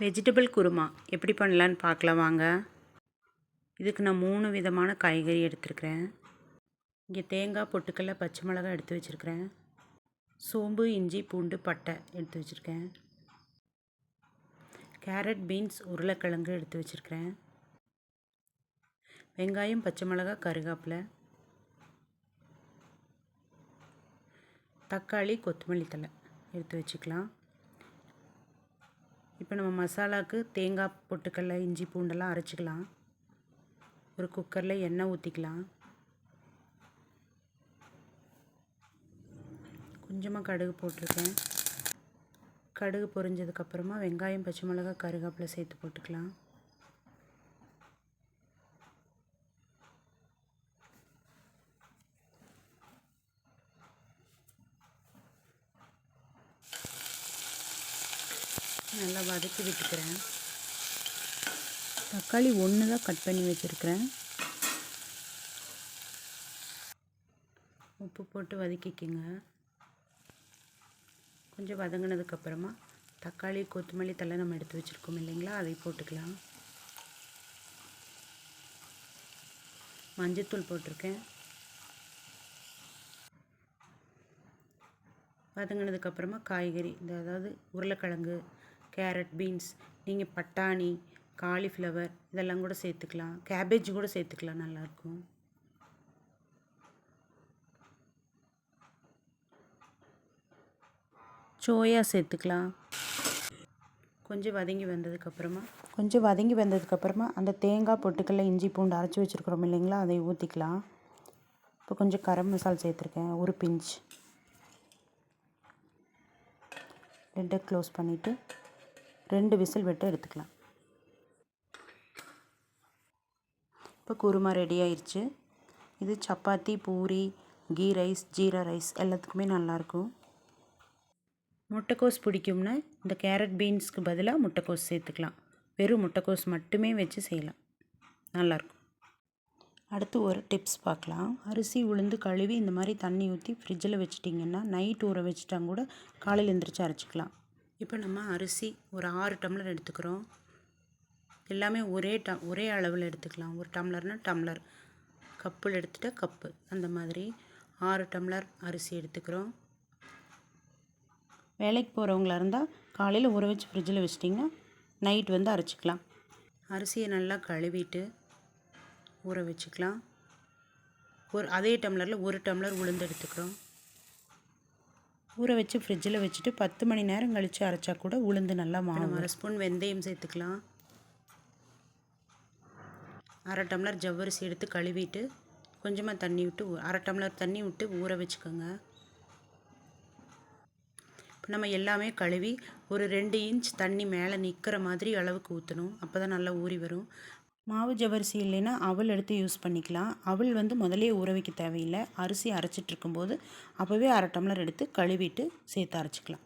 Vegetable kurma. எப்படி பண்ணலான்னு பார்க்கலாம் வாங்க. இதுக்கு நான் மூணு விதமான காய்கறி எடுத்துருக்கிறேன். இங்கே தேங்காய் பொட்டுக்கடல பச்சை மிளகாய் எடுத்து வச்சுருக்கிறேன். சோம்பு இஞ்சி பூண்டு பட்டை எடுத்து வச்சுருக்கேன். கேரட் பீன்ஸ் உருளைக்கிழங்கு எடுத்து வச்சுருக்கிறேன். வெங்காயம் பச்சை மிளகாய் கருகாப்பில். தக்காளி கொத்தமல்லி தழை எடுத்து வச்சுக்கலாம். இப்போ நம்ம மசாலாவுக்கு தேங்காய் பொட்டுக்கடல இஞ்சி பூண்டெல்லாம் அரைச்சிக்கலாம். ஒரு குக்கரில் எண்ணெய் ஊற்றிக்கலாம் கொஞ்சமாக கடுகு போட்டிருக்கேன். கடுகு பொரிஞ்சதுக்கப்புறமா வெங்காயம் பச்சை மிளகாய் கருவேப்பிலை சேர்த்து போட்டுக்கலாம். நல்லா வதக்கி விட்டுக்கிறேன். தக்காளி ஒன்று தான் கட் பண்ணி வச்சுருக்கிறேன். உப்பு போட்டு வதக்கிக்கிங்க. கொஞ்சம் வதங்கினதுக்கப்புறமா தக்காளி கொத்தமல்லி தலை நம்ம எடுத்து வச்சுருக்கோம் இல்லைங்களா? அதை போட்டுக்கலாம். மஞ்சத்தூள் போட்டிருக்கேன். வதங்கினதுக்கப்புறமா காய்கறி இந்த அதாவது உருளைக்கிழங்கு கேரட் பீன்ஸ் நீங்கள் பட்டாணி காலிஃப்ளவர் இதெல்லாம் கூட சேர்த்துக்கலாம். கேபேஜ் கூட சேர்த்துக்கலாம் நல்லாயிருக்கும் சோயா சேர்த்துக்கலாம். கொஞ்சம் வதங்கி வந்ததுக்கப்புறமா. கொஞ்சம் வதங்கி வந்ததுக்கப்புறமா அந்த தேங்காய் பொட்டுக்கல்ல இஞ்சி பூண்டு அரைச்சி வச்சுருக்குறோம் இல்லைங்களா? அதை ஊற்றிக்கலாம் இப்போ கொஞ்சம் கரம் மசால் சேர்த்துருக்கேன். ஒரு பிஞ்ச். லிட்டை க்ளோஸ் பண்ணிவிட்டு ரெண்டு விசில் விட்டு எடுத்துக்கலாம். இப்போ குருமா ரெடி ஆயிடுச்சு இது சப்பாத்தி பூரி கீ ரைஸ் ஜீரா ரைஸ் எல்லாத்துக்குமே நல்லாயிருக்கும். முட்டைக்கோஸ் பிடிக்கும்னா இந்த கேரட் பீன்ஸ்க்கு பதிலாக முட்டைக்கோஸ் சேர்த்துக்கலாம். வெறும் முட்டைக்கோஸ் மட்டுமே வச்சு செய்யலாம். நல்லாயிருக்கும். அடுத்து ஒரு டிப்ஸ் பார்க்கலாம். அரிசி உளுந்து கழுவி இந்த மாதிரி தண்ணி ஊற்றி ஃப்ரிட்ஜில் வச்சிட்டிங்கன்னா நைட் ஊற வச்சுட்டா கூட காலையில் எழுந்திரிச்சு அரைச்சிக்கலாம். இப்போ நம்ம அரிசி ஒரு ஆறு டம்ளர் எடுத்துக்கிறோம். எல்லாமே ஒரே ட ஒரே அளவில் எடுத்துக்கலாம். ஒரு டம்ளர்னால் டம்ளர். கப்பில் எடுத்துகிட்டா கப்பு. அந்த மாதிரி ஆறு டம்ளர் அரிசி எடுத்துக்கிறோம். வேலைக்கு போகிறவங்களா இருந்தால் காலையில் ஊற வச்சு ஃப்ரிட்ஜில் வச்சிட்டிங்கன்னா நைட் வந்து அரைச்சிக்கலாம். அரிசியை நல்லா கழுவிட்டு ஊற வச்சுக்கலாம். ஒரு அதே டம்ளரில் ஒரு டம்ளர் உளுந்து எடுத்துக்கிறோம். ஊற வச்சு ஃப்ரிட்ஜில் வச்சுட்டு பத்து மணி நேரம் கழித்து அரைச்சா கூட உளுந்து நல்லா மாறும். அரை ஸ்பூன் வெந்தயம் சேர்த்துக்கலாம். அரை டம்ளர் ஜவ்வரிசி எடுத்து கழுவிட்டு கொஞ்சமாக தண்ணி விட்டு அரை டம்ளர் தண்ணி விட்டு ஊற வச்சுக்கோங்க. இப்போ நம்ம எல்லாமே கழுவி ஒரு ரெண்டு இன்ச் தண்ணி மேலே நிற்கிற மாதிரி அளவுக்கு ஊற்றணும் அப்போ தான் நல்லா ஊறி வரும். மாவு ஜவரிசி இல்லைன்னா அவல் எடுத்து யூஸ் பண்ணிக்கலாம். அவல் வந்து முதலே ஊற வைக்க தேவையில்லை. அரிசி அரைச்சிட்டு இருக்கும்போது அப்போவே அரை டம்ளர் எடுத்து கழுவிட்டு சேர்த்து அரைச்சிக்கலாம்.